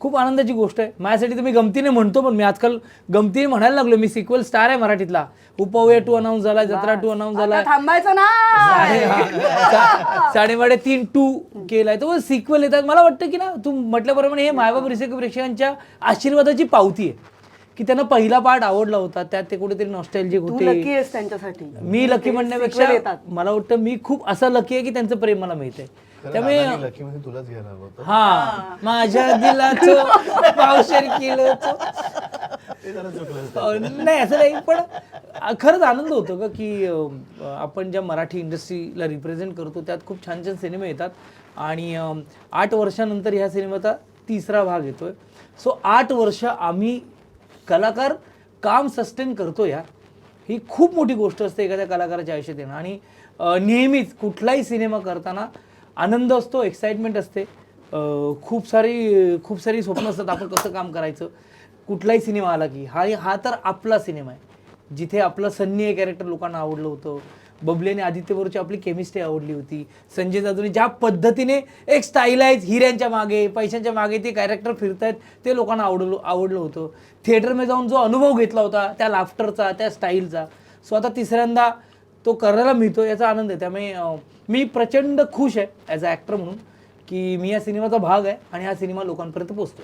खूप आनंदाची गोष्ट आहे. माझ्यासाठी तर मी गमतीने म्हणतो पण मी आजकाल गमतीने म्हणायला लागलो मी सिक्वल स्टार आहे मराठीतला. उपवय टू अनाऊन्स झाला जत्रा टू अनाऊन्स झाला. आता थांबायचं ना! साडे सा- साडेबाडे तीन टू केलाय. तो सिक्वल येतात. मला वाटतं की ना तू म्हटल्याप्रमाणे हे मायबाप रिसेक प्रेक्षकांच्या आशीर्वादाची पावती आहे. की त्यांना पहिला पार्ट आवडला होता त्यात ते कुठेतरी नॉस्टॅल्जिक तू होते. लकी आहेस त्यांच्यासाठी. मी लकी sequel म्हणण्यापेक्षा येतात. मला वाटतं मी खूप असा लकी आहे की त्यांचं प्रेम मला मिळतंय. त्यामुळे लकी मध्ये तुलाच घ्यायला हवं होतं. हा माझ्या दिलाचं पावशेर किलोचं. ते जरा चुकलं अं, नाही असं नाही पण अं, खरंच आनंद होतो का की अं, आपण ज्या मराठी इंडस्ट्रीला रिप्रेझेंट करतो त्यात खूप छान छान सिनेमे येतात. आणि अं, आठ वर्षानंतर ह्या सिनेमाचा तिसरा भाग येतोय. सो आठ वर्ष आम्ही कलाकार काम सस्टेन करतो यार. ही खूप मोठी गोष्ट असते एखाद्या कलाकाराच्या आयुष्यात. येणं आणि नेहमीच कुठलाही सिनेमा करताना आनंद असतो एक्साइटमेंट असते. खूप सारी खूप सारी स्वप्न असतात आपण कसं काम करायचं? कुठलाही सिनेमा आला की हा हा तर आपला सिनेमा आहे. जिथे आपलं सन्नी हे कॅरेक्टर लोकांना आवडलं होतं बबली आणि आदित्य बरोची आपली केमिस्ट्री आवडली होती. संजय जाधवने ज्या पद्धतीने एक स्टाईलाइज हिऱ्यांच्या मागे पैशांच्या मागे ते कॅरेक्टर फिरतायत ते लोकांना आवडलो आवडलं होतं. थिएटरमध्ये जाऊन जो अनुभव घेतला होता त्या लाफ्टरचा त्या स्टाईलचा सो आता तिसऱ्यांदा तो करायला मिळतो याचा आनंद आहे. त्यामुळे मी प्रचंड खुश आहे ॲज अ ॲक्टर म्हणून की मी या सिनेमाचा भाग आहे आणि हा सिनेमा लोकांपर्यंत पोचतो